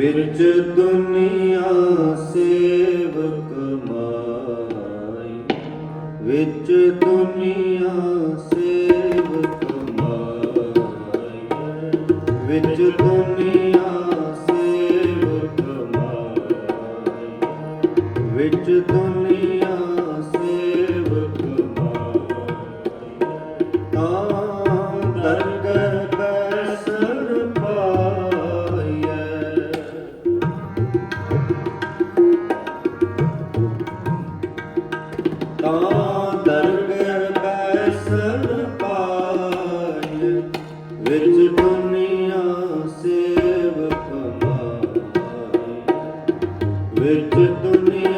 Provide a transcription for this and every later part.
ਵਿਰਚ ਦੁਨੀਆ ਸੇਵਕ ਮਾਈ। ਵਿਚ ਦੁਨੀਆ ਸੇਵਕ ਮਾਈ। ਵਿਚ ਦੁਨੀਆ ਸੇਵਕ তুমি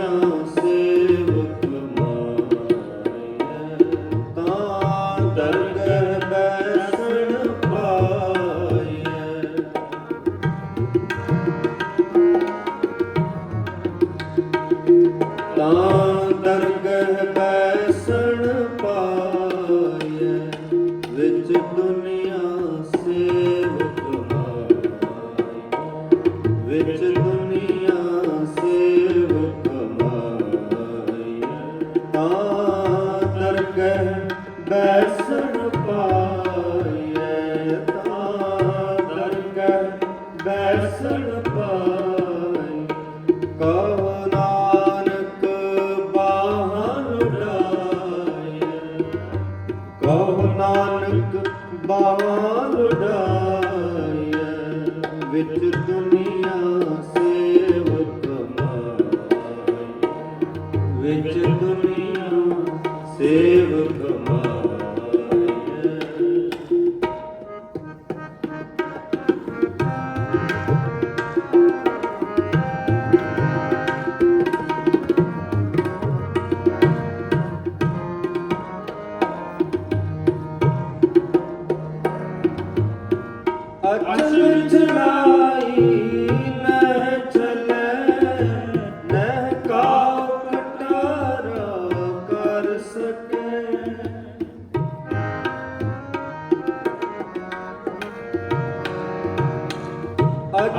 வெற்று துணி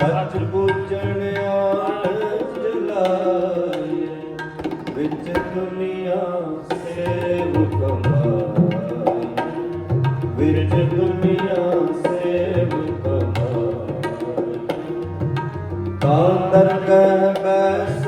ਸੱਚ ਪੁੱਜਣਿਆ ਜਲਾਏ ਵਿੱਚ ਦੁਨੀਆ ਸੇਵ ਕਮਾਈ ਵਿੱਚ ਦੁਨੀਆ ਸੇਵ ਕਮਾਈ ਤਾਂ ਦਰ ਕਹਿ ਬੈਸ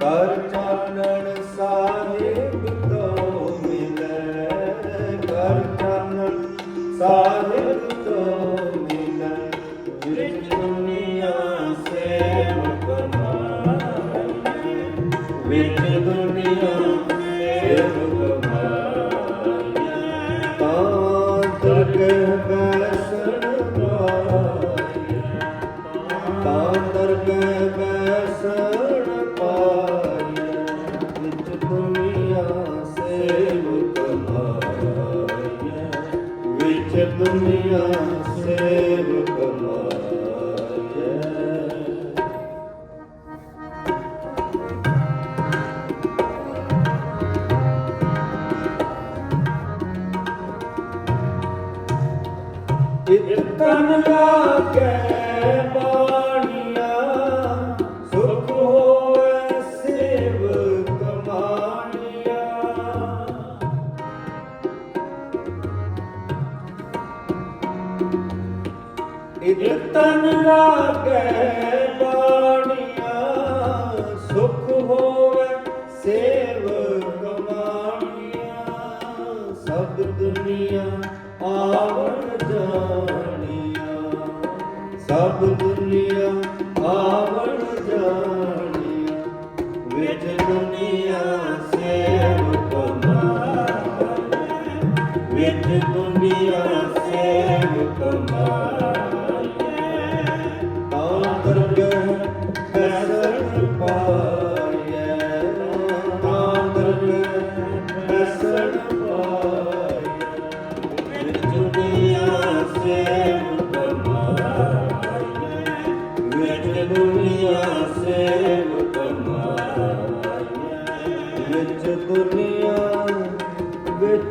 But ਦੁਨੀਆ ਸੇਵ ਕਮਾਏ ਇਤਨ ਲਾ ਕੇ ਲਾਗੇ ਬਾਣੀਆਂ, ਸੁਖ ਹੋਵੇ ਸੇਵ ਕਮਾਣੀਆਂ ਸਭ ਦੁਨੀਆ ਆਵਣ ਜਾਣੀਆਂ। ਸਭ ਦੁਨੀਆ ਆਵਣ ਜਾਣੀਆਂ, ਵਿਚ ਦੁਨੀਆ ਸੇਵ ਕਮਾਣੀਆਂ ਵਿਚ ਦੁਨੀਆ ਸੇਵ ਕਮਾਣੀਆਂ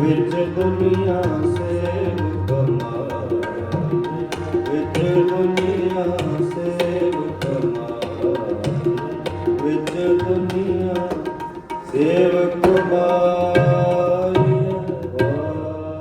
विरज दुनिया से